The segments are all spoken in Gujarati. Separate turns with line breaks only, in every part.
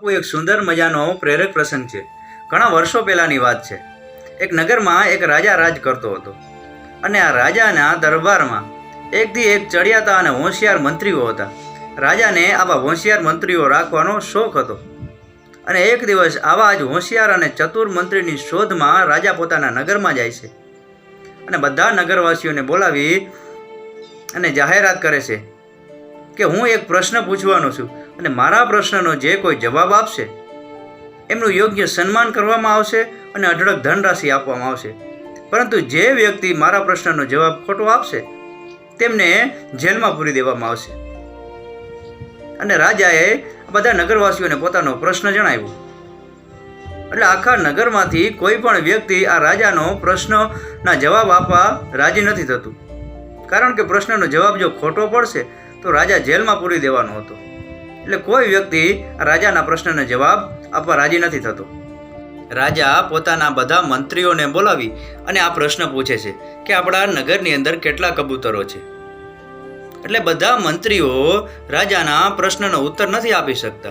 બાપુ એક સુંદર મજાનો પ્રેરક પ્રસંગ છે. ઘણા વર્ષો પહેલાંની વાત છે. એક નગરમાં એક રાજા રાજ કરતો હતો. અને આ રાજાના દરબારમાં એકથી એક ચડિયાતા અને હોશિયાર મંત્રીઓ હતા. રાજાને આવા હોશિયાર મંત્રીઓ રાખવાનો શોખ હતો. અને એક દિવસ આવા જ હોશિયાર અને ચતુર મંત્રીની શોધમાં રાજા પોતાના નગરમાં જાય છે. અને બધા નગરવાસીઓને બોલાવી અને જાહેરાત કરે છે કે હું એક પ્રશ્ન પૂછવાનો છું. અને મારા પ્રશ્નનો જે કોઈ જવાબ આપશે, એમનું યોગ્ય સન્માન કરવામાં આવશે અને અઢળક ધનરાશિ આપવામાં આવશે. પરંતુ જે વ્યક્તિ મારા પ્રશ્નનો જવાબ ખોટો આપશે, તેમને જેલમાં પૂરી દેવામાં આવશે. અને રાજાએ બધા નગરવાસીઓને પોતાનો પ્રશ્ન જણાવ્યો. એટલે આખા નગરમાંથી કોઈ પણ વ્યક્તિ આ રાજાનો પ્રશ્નના જવાબ આપવા રાજી નથી થતું. કારણ કે પ્રશ્નનો જવાબ જો ખોટો પડશે, તો રાજા જેલમાં પૂરી દેવાનો હતો. એટલે કોઈ વ્યક્તિ રાજાના પ્રશ્નનો જવાબ આપવા રાજી નથી થતો. રાજા પોતાના બધા મંત્રીઓને બોલાવી અને આ પ્રશ્ન પૂછે છે કે આપણા નગરની અંદર કેટલા કબૂતરો છે? એટલે બધા મંત્રીઓ રાજાના પ્રશ્નનો ઉત્તર નથી આપી શકતા.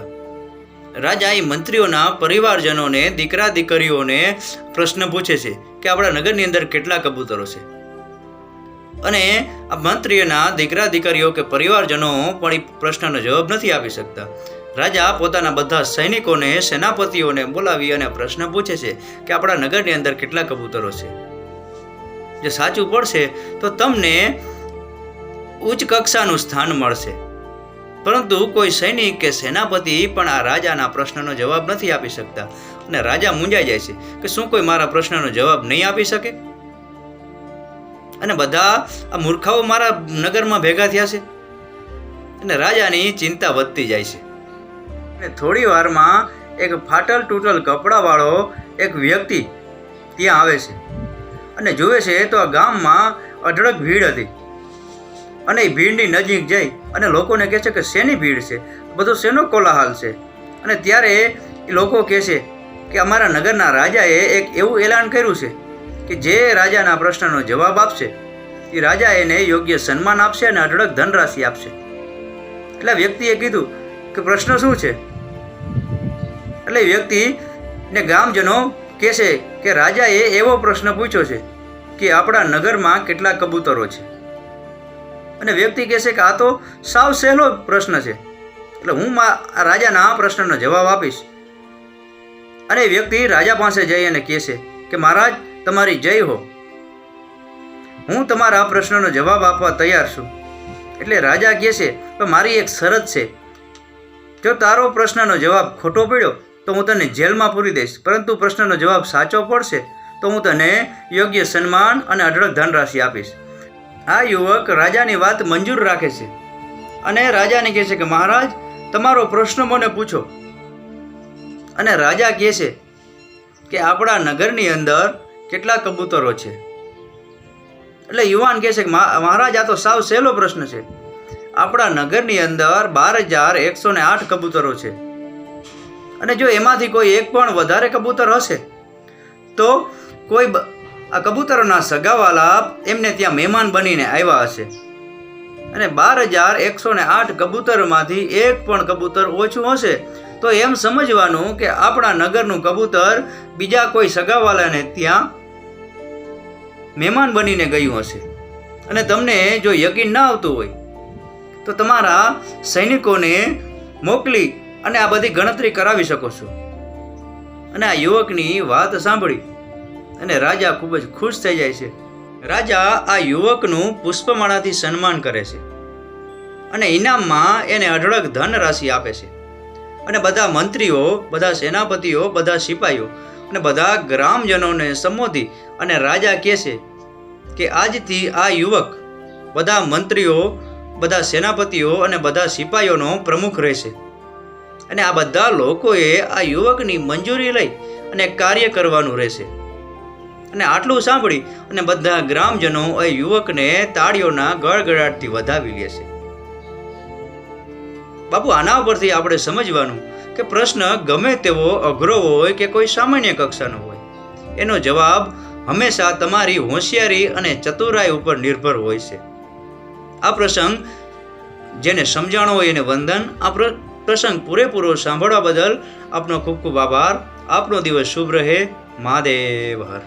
રાજા એ મંત્રીઓના પરિવારજનોને દીકરા દીકરીઓને પ્રશ્ન પૂછે છે કે આપણા નગરની અંદર કેટલા કબૂતરો છે? અને આ મંત્રીઓના દીકરા દીકરીઓ કે પરિવારજનો પણ એ પ્રશ્નનો જવાબ નથી આપી શકતા. રાજા પોતાના બધા સૈનિકોને, સેનાપતિઓને બોલાવી અને પ્રશ્ન પૂછે છે કે આપણા નગરની અંદર કેટલા કબૂતરો છે? જો સાચું પડશે તો તમને ઉચ્ચ કક્ષાનું સ્થાન મળશે. પરંતુ કોઈ સૈનિક કે સેનાપતિ પણ આ રાજાના પ્રશ્નનો જવાબ નથી આપી શકતા. અને રાજા મૂંઝાઈ જાય છે કે શું કોઈ મારા પ્રશ્નનો જવાબ નહીં આપી શકે? અને બધા આ મૂર્ખાઓ મારા નગરમાં ભેગા થયા છે. અને રાજાની ચિંતા વધતી જાય છે. અને થોડી વારમાં એક ફાટલ તૂટલ કપડાવાળો એક વ્યક્તિ ત્યાં આવે છે. અને જુએ છે તો આ ગામમાં અઢળક ભીડ હતી. અને એ ભીડની નજીક જઈ અને લોકોને કહે છે કે શેની ભીડ છે? બધો શેનો કોલાહલ છે? અને ત્યારે એ લોકો કહે છે કે અમારા નગરના રાજાએ એક એવું એલાન કર્યું છે કે જે રાજાના પ્રશ્નનો જવાબ આપશે, એ રાજા એને યોગ્ય સન્માન આપશે અને અઢળક ધનરાશિ આપશે. એટલે વ્યક્તિએ કીધું કે પ્રશ્ન શું છે? એટલે વ્યક્તિ ને ગામજનો કહેશે કે રાજાએ એવો પ્રશ્ન પૂછ્યો છે કે આપણા નગરમાં કેટલા કબૂતરો છે. અને વ્યક્તિ કહેશે કે આ તો સાવ સહેલો પ્રશ્ન છે. એટલે હું આ રાજાના આ પ્રશ્નનો જવાબ આપીશ. અને વ્યક્તિ રાજા પાસે જઈ અને કહેશે કે મહારાજ તમારી જય હો. હું તમારા પ્રશ્નનો જવાબ આપવા તૈયાર છું. એટલે રાજા કહે છે પણ મારી એક શરત છે. જો તારો પ્રશ્નનો જવાબ ખોટો પડ્યો, તો હું તને જેલમાં પૂરી દઈશ. પરંતુ પ્રશ્નનો જવાબ સાચો પડશે, તો હું તને યોગ્ય સન્માન અને અઢળક ધનરાશિ આપીશ. આ યુવક રાજાની વાત મંજૂર રાખે છે. અને રાજાને કહે છે કે, મહારાજ, તમારો પ્રશ્ન મને પૂછો. અને રાજા કહે છે કે, આપણા નગરની અંદર કેટલા કબૂતરો છે? એટલે યુવાન કહે છે કે, "મહા- મહારાજ, આ તો સાવ સહેલો પ્રશ્ન છે. આપણા નગરની અંદર બાર હજાર એકસો ને આઠ કબૂતરો છે. અને જો એમાંથી કોઈ એક પણ વધારે કબૂતર હશે, તો કોઈ આ કબૂતરોના સગાવાલા એમને ત્યાં મહેમાન બનીને આવ્યા હશે. અને બાર હજાર એકસો ને આઠ કબૂતરમાંથી એક પણ કબૂતર ઓછું હશે, તો એમ સમજવાનું કે આપણા નગરનું કબૂતર બીજા કોઈ સગાવાલાને ત્યાં મહેમાન બનીને ગયું હશે. અને તમને જો યકીન ના આવતું હોય, તો તમારા સૈનિકોને મોકલી અને આ બધી ગણતરી કરાવી શકો છો. અને આ યુવકની વાત સાંભળી અને રાજા ખૂબ જ ખુશ થઈ જાય છે. રાજા આ યુવકનું પુષ્પમાળાથી સન્માન કરે છે અને ઇનામમાં એને અઢળક ધન રાશિ આપે છે. અને બધા મંત્રીઓ, બધા સેનાપતિઓ, બધા સિપાહીઓ અને બધા ગ્રામજનોને સંબોધી અને રાજા કહે છે કે આજથી આ યુવક બધા મંત્રીઓ, બધા સેનાપતિઓ અને બધા સિપાહીઓનો પ્રમુખ રહેશે. અને આ બધા લોકોએ આ યુવકની મંજૂરી લઈ અને કાર્ય કરવાનું રહેશે. અને આટલું સાંભળી અને બધા ગ્રામજનો એ યુવકને તાળીઓના ગળગળાટથી વધાવી લે છે. બાપુ, આના પરથી આપણે સમજવાનું કે પ્રશ્ન ગમે તેવો અઘરો હોય કે કોઈ સામાન્ય કક્ષાનો હોય. એનો જવાબ હંમેશા તમારી હોશિયારી અને ચતુરાઈ ઉપર નિર્ભર હોય છે. આ પ્રસંગ, જેને સમજાણો હોય એને વંદન, આ પ્રસંગ પૂરેપૂરો સાંભળવા બદલ આપનો ખૂબ ખૂબ આભાર. આપનો દિવસ શુભ રહે. મહાદેવ હર.